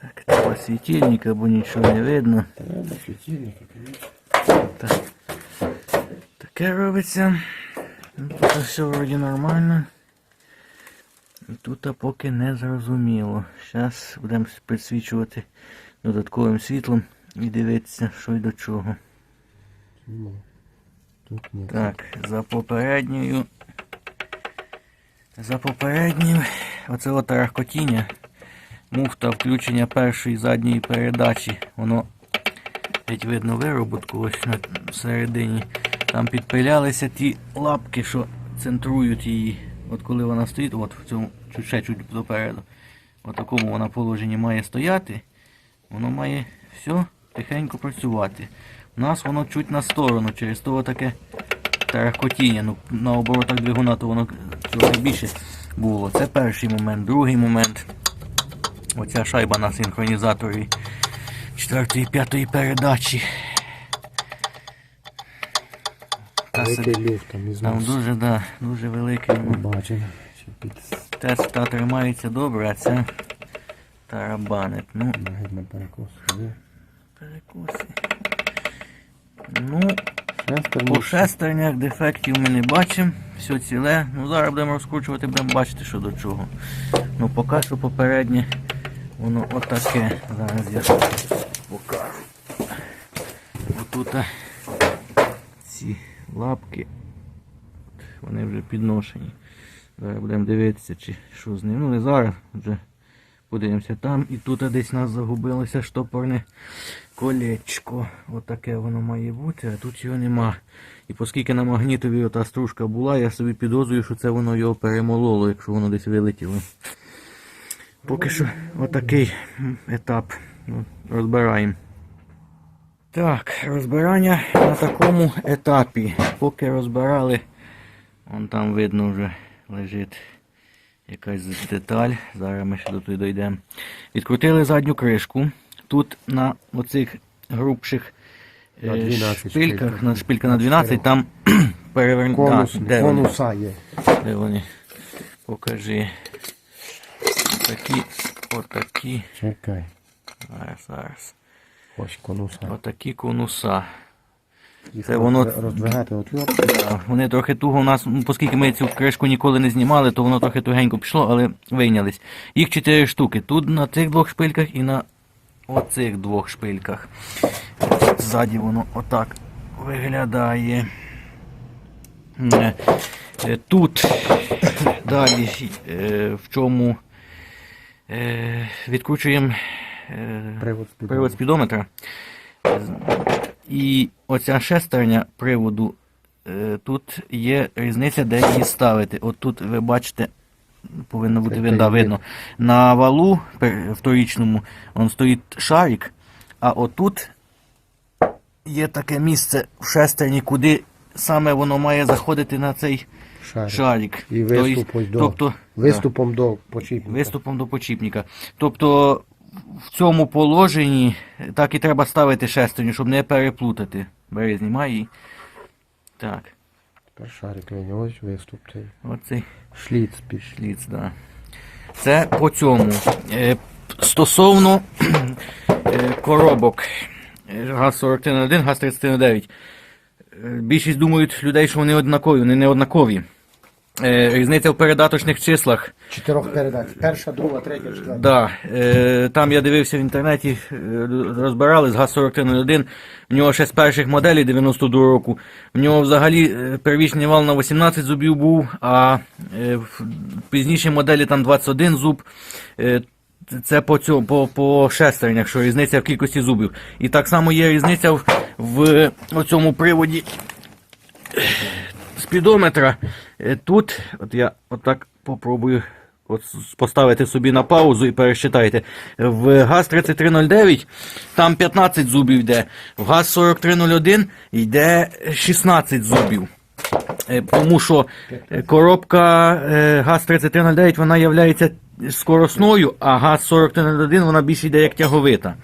Так, треба світильника, бо нічого не видно. Треба світильник. Так. Таке робиться. Ну, Тут все вроді нормально. Тут поки не зрозуміло. Зараз будемо підсвічувати додатковим світлом і дивитися, що й до чого. Тут ні. Так, за попередньою. За попереднім. Оце от тарахкотіння. Муфта включення першої задньої передачі. Воно геть видно вироботку ось на середині. Там підпилялися ті лапки, що центрують її. От коли вона стоїть, от в цьому ще чуть допереду. В такому вона положенні має стояти. Воно має все тихенько працювати. У нас воно чуть на сторону, через того таке тарахкотіння. Ну, на оборотах двигуна то воно трохи більше було. Це перший момент. Другий момент. Оця шайба на синхронізаторі четвертої п'ятої передачі. Великий люфт там із Там дуже, да, дуже великий. під Тест та тримається добре, а це тарабанить. Ну, геть на перекос. Перекоси. Ну, Шестерні. по шестернях дефектів ми не бачимо. Все ціле. Ну зараз будемо розкручувати, будемо бачити, що до чого. Ну поки що попереднє воно отаке. Зараз я покажу. Отут ці лапки. Вони вже підношені. Зараз будемо дивитися, чи що з ним. Ну не зараз, вже подивимося там. І тут десь нас загубилося штопорне колечко. Отаке воно має бути, а тут його нема. І оскільки на магнітові ота стружка була, я собі підозрюю, що це воно його перемололо, якщо воно десь вилетіло. Поки що отакий етап. Ну, Розбираємо. Так, розбирання на такому етапі. Поки розбирали, вон там видно вже лежить якась деталь. Зараз ми ще до туди дійдемо. Відкрутили задню кришку. Тут на оцих грубших е, На 12 шпильках, шпильках. на шпилька на 12, там перевернути. Конус, де вони? конуса є. Де вони? Покажи. Отакі, отакі. Чекай. Зараз, зараз. Ось конуса. Отакі конуса. Це воно- Роздвигати. Вони трохи туго у нас, ну, оскільки ми цю кришку ніколи не знімали, то воно трохи тугенько пішло, але вийнялись. Їх чотири штуки. Тут на цих двох шпильках і на оцих двох шпильках. Ззаді воно отак виглядає. Е, е, Тут далі е, в чому відкручуємо привод спідометра. І оця шестерня приводу, е, тут є різниця, де її ставити. От тут ви бачите, повинно бути видно, видно. На валу вторічному он стоїть шарик, а отут є таке місце в шестерні, куди саме воно має заходити на цей Шарик. шарик. І виступ до. тобто, Виступом до почіпника. Виступом до почіпника. Тобто в цьому положенні так і треба ставити шестерню, щоб не переплутати. Бери, знімай її. Так, Тепер шарик виняв. Ось виступ цей. оцей Шліц пішли. шліц, да. Це по цьому. Е, стосовно е, коробок. Е, ГАЗ-41, ГАЗ-31. Е, Більшість думають людей, що вони однакові, вони не однакові. Е, різниця в передаточних числах. Чотирьох передач. Перша, друга, третя, четверта. Да, е, там я дивився в інтернеті, е, розбирали з ГАЗ-4101, в нього ще з перших моделей 92 року. В нього взагалі первічний вал на 18 зубів був, а в пізнішій моделі там 21 зуб. Це по, цьому, по, по шестернях, що різниця в кількості зубів. І так само є різниця в, в цьому приводі спідометра. Е, Тут, от я отак попробую от поставити собі на паузу і пересчитайте. В ГАЗ-3309 там 15 зубів йде, в ГАЗ-4301 йде 16 зубів. Е, Тому що е, коробка е, ГАЗ-3309 вона є скоросною, а ГАЗ-4301 вона більше йде як тяговита.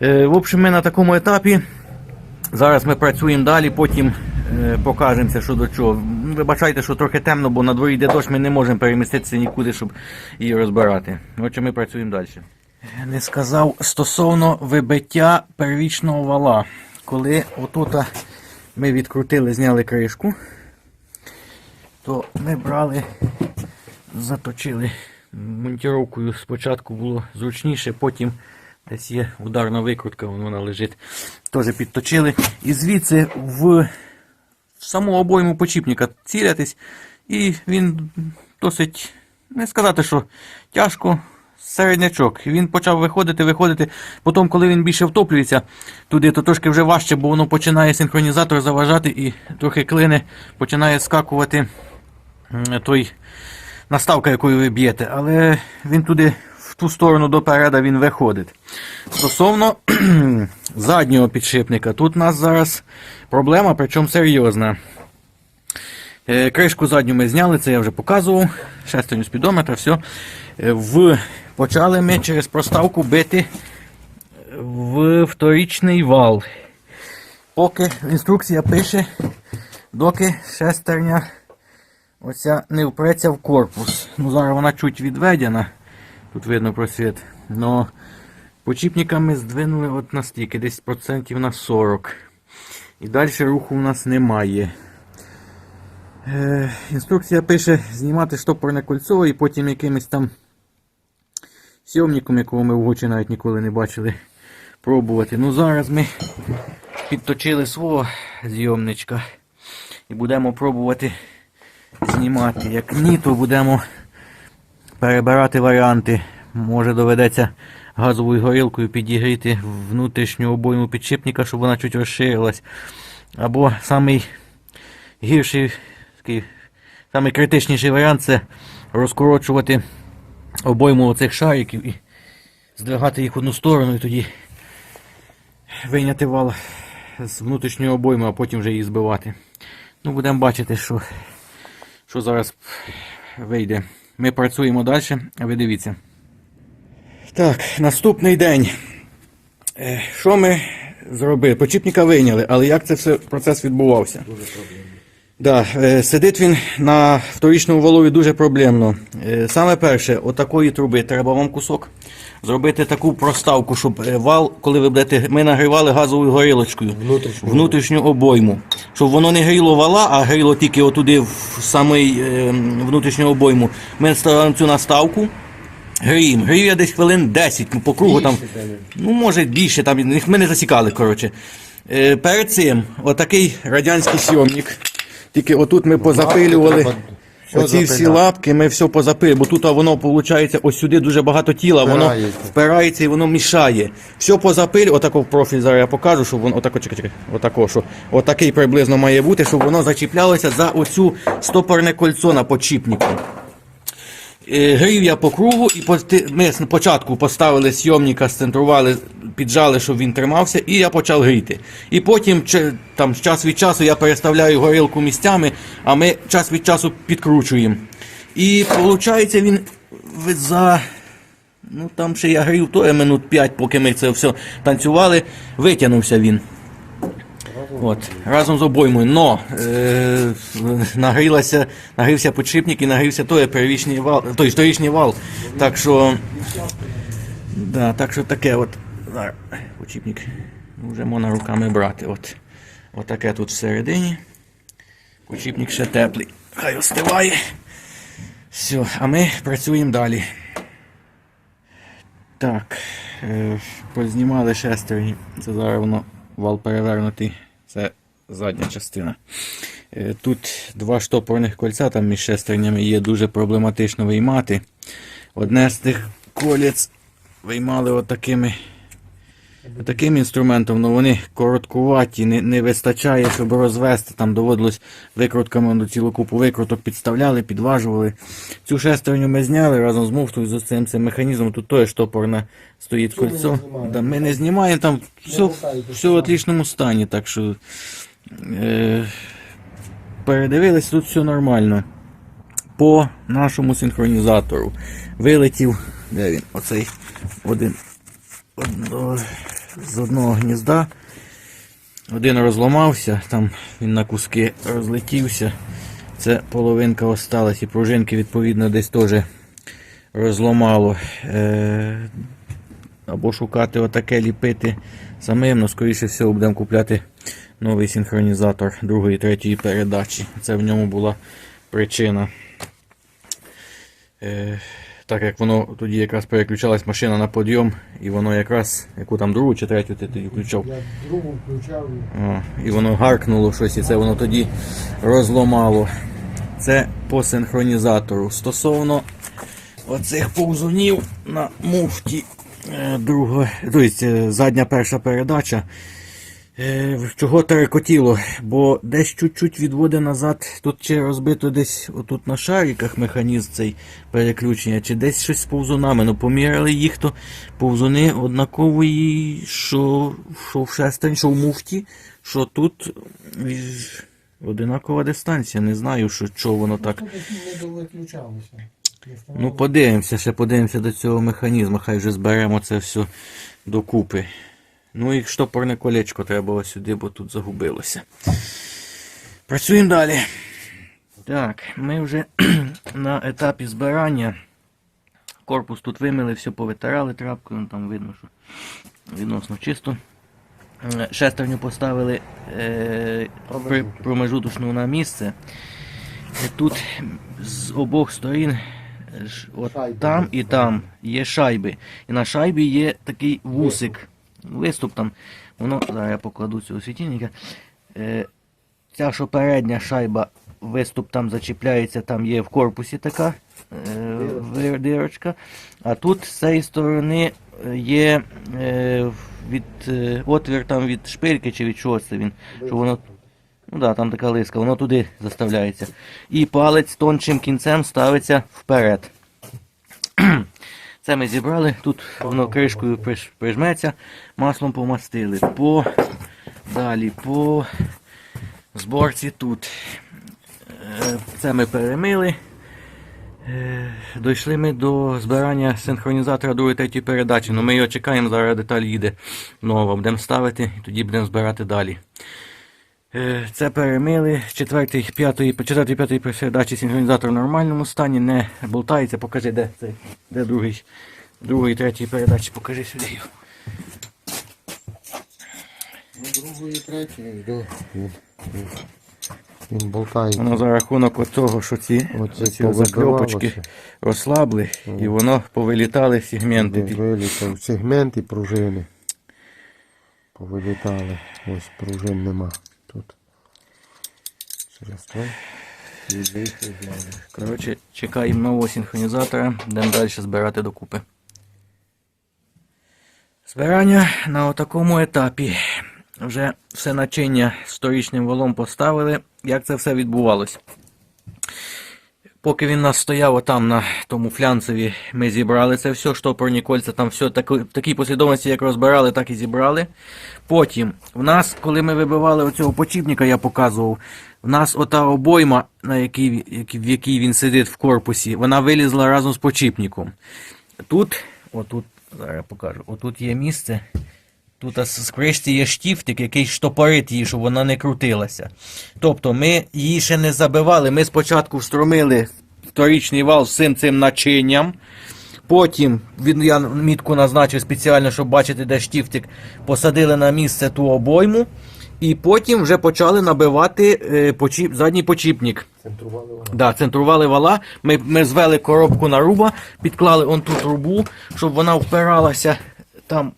В общем, ми на такому етапі. Зараз ми працюємо далі, потім покажемося, що до чого. Вибачайте, що трохи темно, бо на дворі йде дощ, ми не можемо переміститися нікуди, щоб її розбирати. Отже, ми працюємо далі. Не сказав стосовно вибиття первічного вала. Коли отут ми відкрутили, зняли кришку, то ми брали, заточили монтіровкою. Спочатку було зручніше, потім десь є ударна викрутка, вона лежить. Теж підточили. І звідси в в саму обойму почіпника цілятись, і він досить, не сказати, що тяжко, середнячок. Він почав виходити, виходити. Потім, коли він більше втоплюється туди, то трошки вже важче, бо воно починає синхронізатор заважати і трохи клине, починає скакувати той наставка, якою ви б'єте. Але він туди, в ту сторону допереда він виходить. Стосовно заднього підшипника, тут у нас зараз проблема, причому серйозна. Е, Кришку задню ми зняли, це я вже показував. Шестерню спідометра, все. Е, В... Почали ми через проставку бити в вторічний вал. Поки інструкція пише, доки шестерня оця не впреться в корпус. Ну, зараз вона чуть відведена. Тут видно просвіт. Но почіпниками здвинули от настільки, десь процентів на 40. І далі руху у нас немає. Е, інструкція пише знімати штопорне кольцо і потім якимось там сьомником, якого ми в очі навіть ніколи не бачили, пробувати. Ну зараз ми підточили свого зйомничка і будемо пробувати знімати. Як ні, то будемо перебирати варіанти. Може доведеться газовою горілкою підігріти внутрішню обойму підшипника, щоб вона чуть розширилась. Або самий гірший, такий, самий критичніший варіант це розкорочувати обойму оцих шариків і здвигати їх в одну сторону і тоді вийняти вал з внутрішньої обойми, а потім вже її збивати. Ну, будемо бачити, що, що зараз вийде. Ми працюємо далі, а ви дивіться. Так, наступний день. Е, Що ми зробили? Почіпника вийняли, але як це все процес відбувався? Да, е, сидить він на вторічному валові дуже проблемно. Е, Саме перше, отакої труби треба вам кусок. Зробити таку проставку, щоб вал, коли ви будете, ми нагрівали газовою горілочкою Внутрішню. внутрішню обойму. Щоб воно не гріло вала, а гріло тільки отуди в самий е, внутрішню обойму. Ми ставимо цю наставку. Гріємо. Грію я десь хвилин 10, ну по кругу там. Ну, може більше, там їх ми не засікали, коротше. Е, перед цим отакий радянський сйомник. Тільки отут ми позапилювали. Оці всі лапки ми все позапили, бо тут а, воно виходить ось сюди дуже багато тіла, воно Впирається. впирається і воно мішає. Все позапилю, отако в профіль зараз я покажу, щоб воно отако, чекай, чекай, отако, що отакий приблизно має бути, щоб воно зачіплялося за оцю стопорне кольцо на почіпнику. Е, Грів я по кругу, і ми спочатку поставили сйомника, сцентрували, піджали, щоб він тримався, і я почав гріти. І потім там, час від часу я переставляю горілку місцями, а ми час від часу підкручуємо. І виходить, він за. Ну там ще я грів то минут 5, поки ми це все танцювали, витягнувся він. От, разом з обоймою. Но е, нагрілася, нагрівся підшипник і нагрівся той первічний вал, той вторічний вал. Так що. Да, так що таке от. Зараз, Підшипник вже можна руками брати. От, от таке тут всередині. Підшипник ще теплий. Хай остиває. Все, а ми працюємо далі. Так, е, познімали шестерні. Це зараз воно вал перевернутий. Це задня частина. Е, тут два штопорних кольця там між шестернями є дуже проблематично виймати. Одне з тих колець виймали отакими. Таким інструментом, ну вони короткуваті, не, не вистачає, щоб розвести. Там доводилось викрутками до цілу купу викруток підставляли, підважували. Цю шестерню ми зняли разом з муфтою, з цим, цим механізмом. Тут теж штопорне стоїть ми не кольцо. знімаємо. Да, ми не знімаємо, там все, все в отличному стані. Так що е, передивились, тут все нормально. По нашому синхронізатору вилетів. Де він? Оцей один одного, з одного гнізда. один розламався, там він на куски розлетівся. Це половинка осталась і пружинки відповідно десь теж розламало. Е, або шукати отаке ліпити самим, ну скоріше всього будемо купляти новий синхронізатор другої, третьої передачі. Це в ньому була причина. Е, так як воно тоді якраз переключалась машина на подйом, і воно якраз, яку там другу чи третю ти тоді включав. Я другу включав і О, і воно гаркнуло щось, і це воно тоді розломало. Це по синхронізатору. Стосовно оцих повзунів на муфті е, друга, тобто е, задня перша передача. Е, Чого терекотіло? Бо десь чуть-чуть відводить назад, тут чи розбито десь отут на шариках механізм цей переключення, чи десь щось з повзунами. Ну поміряли їх, то повзуни однакової, що, що в шестерні, що в муфті, що тут одинакова дистанція. Не знаю, що, що воно так. Довиключалося. Ну, подивимося, ще подивимося до цього механізму, хай вже зберемо це все докупи. Ну і штопорне колечко треба було сюди, бо тут загубилося. Працюємо далі. Так, ми вже на етапі збирання. Корпус тут вимили, все повитирали тряпкою, ну, там видно, що відносно чисто. Е, Шестерню поставили е, при- промежуточну на місце. Тут з обох сторін, е, от Шайби. там і там є шайби. І на шайбі є такий вусик. Виступ там. Воно, зараз я покладу цього світильника. Е, ця що передня шайба, виступ там зачіпляється, там є в корпусі така е, дирочка. А тут з цієї сторони е, є е, від, е, отвір там від шпильки чи від чогось це він. Що воно Ну да, там така лиска, воно туди заставляється. І палець тончим кінцем ставиться вперед. Це ми зібрали, тут воно кришкою прижметься, маслом помастили. По далі по зборці тут. Е, Це ми перемили. Е, Дійшли ми до збирання синхронізатора другої третьої передачі. Ну ми його чекаємо, зараз деталь їде нова. Будемо ставити і тоді будемо збирати далі. Е, Це перемили. Четвертий, п'ятої, четвертий, п'ятої передачі синхронізатор в нормальному стані, не болтається. Покажи, де цей, де другий, другої, третьої передачі. Покажи сюди. Ну, другої, третьої, до. Він, він, він болтає. Воно за рахунок того, що ці, Оце ці закльопочки розслабли, і воно повилітали сегменти. Він вилітав сегмент і пружини. Повилітали. Ось пружин нема тут. Через то. І вийшов з мене. Коротше, чекаємо нового синхронізатора, йдемо далі збирати докупи. Збирання на отакому етапі. Вже все начиння сторічним валом поставили. Як це все відбувалось? Поки він нас стояв отам на тому флянцеві, ми зібрали це все, штопорні кольця, там все таки, в такій послідовності, як розбирали, так і зібрали. Потім, в нас, коли ми вибивали оцього почіпника, я показував, в нас ота обойма, на якій, в якій він сидить в корпусі, вона вилізла разом з почіпником. Тут, отут, зараз покажу, отут є місце. Тут з кришці є штіфтик, який штопорить її, щоб вона не крутилася. Тобто ми її ще не забивали. Ми спочатку встромили вторічний вал з цим цим начинням. Потім він, я мітку назначив спеціально, щоб бачити, де штіфтик, посадили на місце ту обойму. І потім вже почали набивати е, почіп, задній почіпник. Центрували вона. Да, центрували вала. Ми, ми звели коробку на руба, підклали он ту трубу, щоб вона впиралася там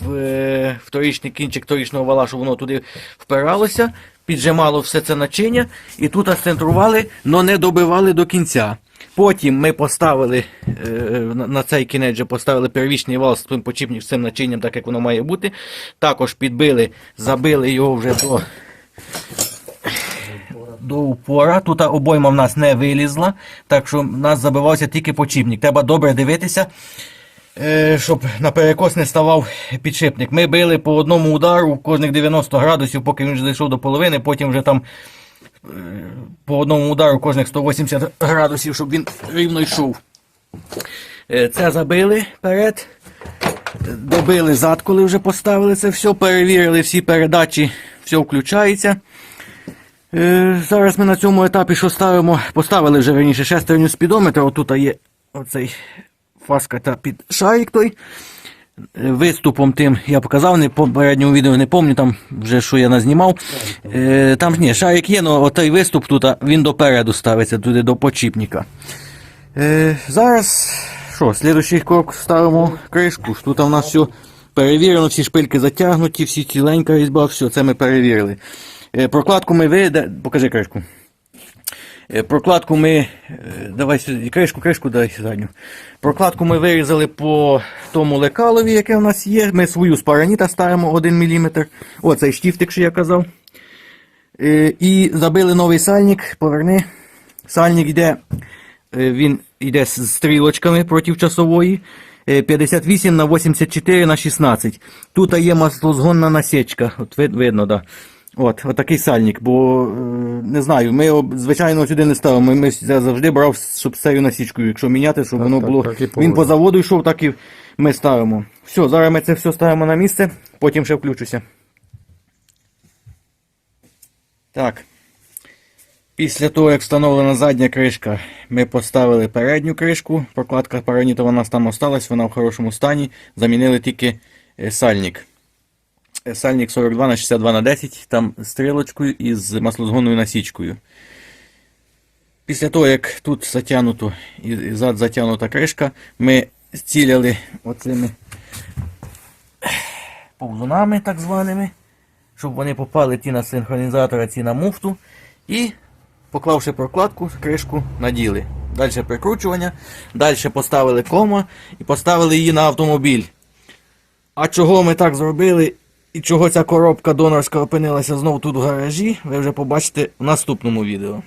в е, вторічний кінчик вторічного вала, щоб воно туди впиралося, піджимало все це начиння, і тут центрували, але не добивали до кінця. Потім ми поставили е, на, цей кінець поставили первічний вал з цим почіпним з цим начинням, так як воно має бути. Також підбили, забили його вже до до упора. Тут обойма в нас не вилізла, так що в нас забивався тільки почіпник. Треба добре дивитися, щоб на перекос не ставав підшипник. Ми били по одному удару кожних 90 градусів, поки він вже дійшов до половини, потім вже там е, по одному удару кожних 180 градусів, щоб він рівно йшов. Е, Це забили перед. Добили зад, коли вже поставили це все, перевірили всі передачі, все включається. Е, зараз ми на цьому етапі що ставимо, поставили вже раніше шестерню спідометр. Отут є оцей фаска під шарик той. Е, Виступом тим я показав, не попередньому відео не пам'ятаю, там вже що я назнімав. Е, там ні, шарик є, але отой виступ тут, він допереду ставиться, туди до почіпника. Е, зараз, що, слідуючий крок ставимо кришку. Тут у нас все перевірено, всі шпильки затягнуті, всі ціленька різьба, все, це ми перевірили. Е, прокладку ми вида... Покажи кришку. Е, Прокладку ми. е, Давай сюди, кришку, кришку дай задню. Прокладку ми вирізали по тому лекалові, яке у нас є. Ми свою з параніта ставимо 1 мм. Оцей штіфтик, що я казав. Е, І забили новий сальник, поверни. Сальник йде, він йде з стрілочками проти часової. Е, 58 на 84 на 16. Тут є маслозгонна насічка. От вид- видно, да. От, отакий сальник, бо е, не знаю, ми його, звичайно сюди не ставимо. Ми завжди брав, щоб насічкою, якщо міняти, щоб Так, воно так, було. так він по заводу йшов, так і ми ставимо. Все, зараз ми це все ставимо на місце, потім ще включуся. Так. Після того, як встановлена задня кришка, ми поставили передню кришку. Прокладка паранітова у нас там осталась, вона в хорошому стані. Замінили тільки е, сальник. Е, Сальник 42 на 62 на 10, там стрілочкою і з маслозгонною насічкою. Після того, як тут затягнуто і зад затягнута кришка, ми зціляли оцими повзунами так званими, щоб вони попали ті на синхронізатор, ці на муфту. І поклавши прокладку, кришку наділи. Далі прикручування, далі поставили кома і поставили її на автомобіль. А чого ми так зробили і чого ця коробка донорська опинилася знову тут в гаражі, ви вже побачите в наступному відео.